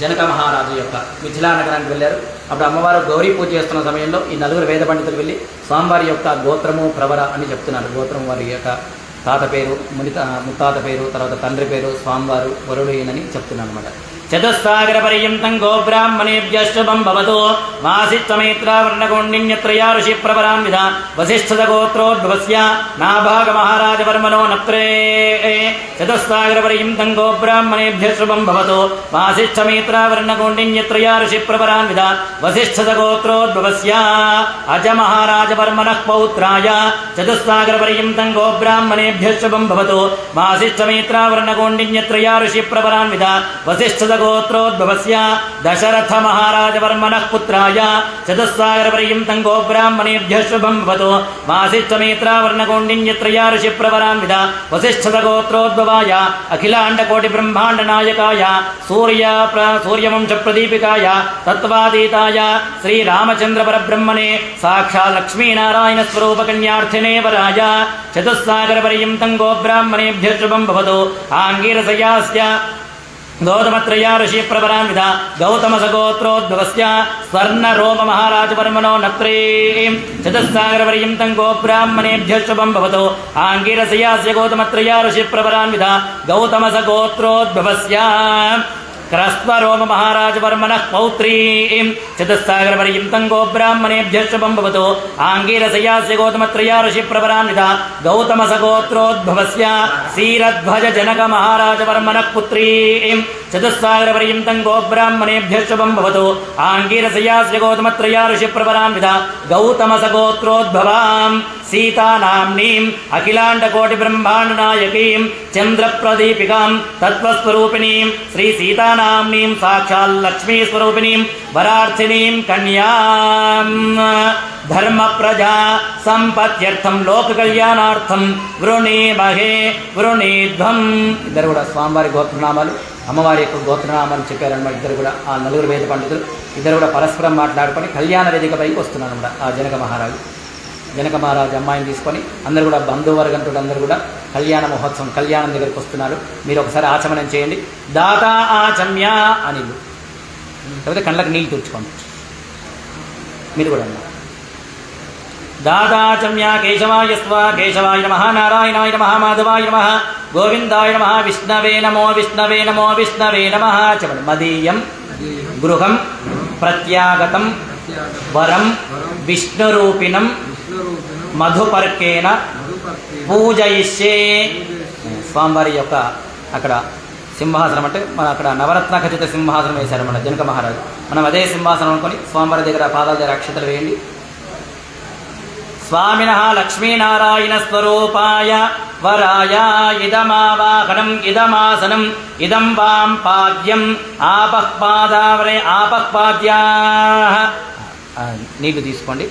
జనక మహారాజు యొక్క మిథిలా నగరానికి వెళ్ళారు. అప్పుడు అమ్మవారు గౌరీ పూజ చేస్తున్న సమయంలో ఈ నలుగురు వేద పండితులు వెళ్ళి స్వామివారి యొక్క గోత్రము ప్రవర అని చెప్తున్నారు. గోత్రం వారి యొక్క తాత పేరు మునిత ముత్తాత పేరు తర్వాత తండ్రి పేరు స్వామివారు వరుడు ఈయనని చెప్తున్నారు అనమాట చతుస్సాగర పర్యంతం గోబ్రాహ్మణేభ్యశుభం భవతు వాసిత్వమేత్రావర్ణకోండిన్యత్రయా ఋషి ప్రపరాన్విధ వసిష్ఠద గోత్రోద్భవస్య నాభాగ మహారాజ నత్రే చతుస్సాగర పర్యంతం గోబ్రాహ్మణేభ్య శుభం భవతు వాసిష్ఠమేత్రావర్ణకోండిన్యత్రయా ఋషి ప్రపరాన్విధ వసిష్ఠద గోత్రోద్భవస్య అజ మహారాజ పౌత్రాయ చతుస్సాగర పర్యంతం గోబ్రాహ్మణేభ్య శుభం భవతు వాసిష్ఠమేత్రావర్ణకోండిన్యత్రయా ప్రపరాన్విధ వసిష్ఠద గోత్రోద్భవస్య దశరథ మహారాజ వర్మణః పుత్రాయ చతుస్సాగర పర్యంతం గోబ్రాహ్మణేభ్య శుభం భవతు వాసిష్ఠమేత్రావర్ణకోండిన్యత్రయా ఋషి ప్రవరాన్విధ వసిష్ఠద గోత్రోద్భవాయ అఖిలాండకోటి బ్రహ్మాండ నాయకాయ సూర్య ప్ర సూర్యవంశ ప్రదీపికాయ తత్వాతీతాయ గౌతమత్రయా ఋషి ప్రవరాన్విధ గౌతమ సగోత్రోద్భవస్య స్వర్ణ రోమ మహారాజ వర్మణో నత్రీం చతుస్సాగర పర్యంతం గోబ్రాహ్మణేభ్య శుభం భవతు ఆంగిరసయాస్య గౌతమత్రయా ఋషి ప్రవరాన్విధ గౌతమ సగోత్రోద్భవస్య క్రస్వరోమ మహారాజవర్మణ పౌత్రీం చతుస్సాగర పర్యంతం గోబ్రాహ్మణేభ్య భవతు ఆంగీరసయాస్య గౌతమత్రయా ఋషి ప్రవరాన్విధ గౌతమ సగోత్రోద్భవస్య శ్రీరధ్వజ జనక మహారాజవర్మణ పుత్రీం చతుస్సాగర పర్యంతం గోబ్రాహ్మణేభ్య శుభం భవతు ఆంగీరసయాస్య గౌతమత్రయా ఋషి ప్రవరాన్విధ గౌతమ సగోత్రోద్భవాం అఖిలాండకోటి బ్రహ్మాండ నాయకీం చంద్రప్రదీపికాం తత్వస్వరూపిణీం శ్రీ సీతానామ్నీం సాక్షాల్ లక్ష్మీ స్వరూపిణీం కన్యాం. ధర్మ ప్రజా సంపత్యర్థం లోక కళ్యాణార్థం వృణీమహే వృణీధ్వం. ఇద్దరు కూడా స్వామివారి గోత్రనామాలు అమ్మవారి యొక్క గోత్రనామాలు చెప్పారనమాట ఇద్దరు కూడా ఆ నలుగురు వేద పండితులు. ఇద్దరు కూడా పరస్పరం మాట్లాడుకొని కళ్యాణ వేదికపైకి వస్తున్నారు అనమాట ఆ జనక మహారాజు. జనక మహారాజు అమ్మాయిని తీసుకొని అందరు కూడా బంధువర్గంతో అందరూ కూడా కళ్యాణ మహోత్సవం కళ్యాణం దగ్గరికి వస్తున్నారు. మీరు ఒకసారి ఆచమనం చేయండి. దాతా ఆచమ్య అని లేకపోతే కళ్ళకి నీళ్ళు తుడుచుకోండి. మీరు కూడా అన్నారు. దాదాచమ్య కేశవాయ స్వ కేశవాయ నమ నారాయణాయ నమ మాధవాయ నమ గోవిందాయ నమ విష్ణవే నమో విష్ణవే నమో విష్ణవే నమ చెప్పండి మదీయం గృహం ప్రత్యాగతం వరం విష్ణురూపిణం మధుపర్కేన పూజయిష్యే. స్వామివారి యొక్క అక్కడ సింహాసనం అంటే మన అక్కడ నవరత్న ఖచ్చిత సింహాసనం వేశారు మన జనక మహారాజు. మనం అదే సింహాసనం అనుకొని స్వామివారి దగ్గర పాదాల దగ్గర అక్షతలు వేయండి. స్వామిన లక్ష్మీనారాయణ స్వరూపాయ వరాయ ఇదమావాహనం ఇదమాసనం ఇదం వాం పాద్యం ఆపఃపాదావరే ఆపఃపాద్యా నీళ్ళు తీసుకోండి.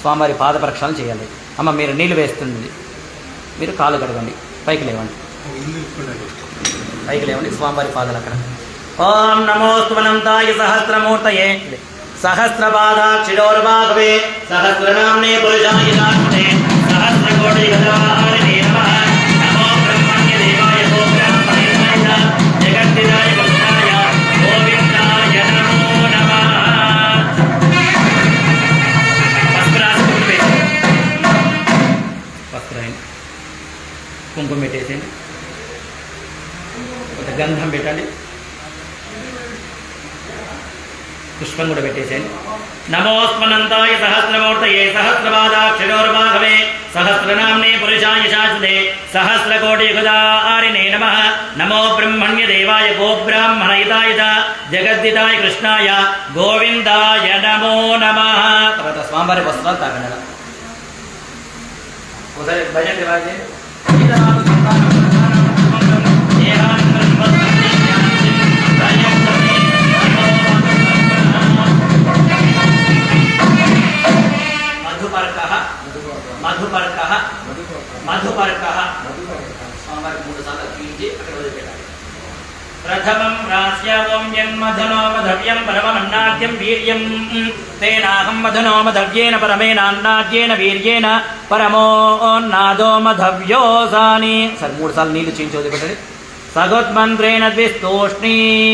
స్వామివారి పాద ప్రక్షాళన చేయాలి. అమ్మ మీరు నీళ్ళు వేస్తుంది. మీరు కాలు కడగండి. పైకి లేవండి. పైకి లేవండి. స్వామివారి పాదాలు అక్కడ. ఓం నమోస్తువనంతాయ సహస్రమూర్తయే. సహస్రపాదాక్షిడోర్భాగవే సహస్రనామ్నే పురుషాయ శాశ్వతే సహస్రకోటి గజాహారిణే కుంకుమ పెట్టేసేయండి. కొంత గంధం పెట్టండి. పుష్పం కూడా పెట్టేసేయండి. నమోస్మనంతాయ సహస్రమూర్తయే సహస్రపాదాక్షరోర్మాఘవే సహస్రనామ్నే పురుషాయ శాశ్వతే సహస్రకోటి యుగదారిణే నమ. నమో బ్రహ్మణ్య దేవాయ గోబ్రాహ్మణయుతాయ జగద్దితాయ కృష్ణాయ గోవిందాయ నమో నమ. తర్వాత స్వామివారి వస్త్రాలు తాకండి ఒకసారి భజన మధుపర్క మధుపర్క మధుపర్క మూడు సార్లు పీల్చి అక్కడ వదిలిపెట్టాలి ప్రథమం రాస్యావం జన్మధనో మధవ్యం పరమమన్నాద్యం వీర్యం తేనాహం మధనో మధవ్యేన పరమేనాన్నాద్యేన వీర్యేన పరమోన్నాదో మధవ్యోసాని సరే మూడు సార్లు నీళ్ళు చేయించి వదిలిపెట్టండి సగోత్మంత్రేణ ద్విస్తూష్ణీ।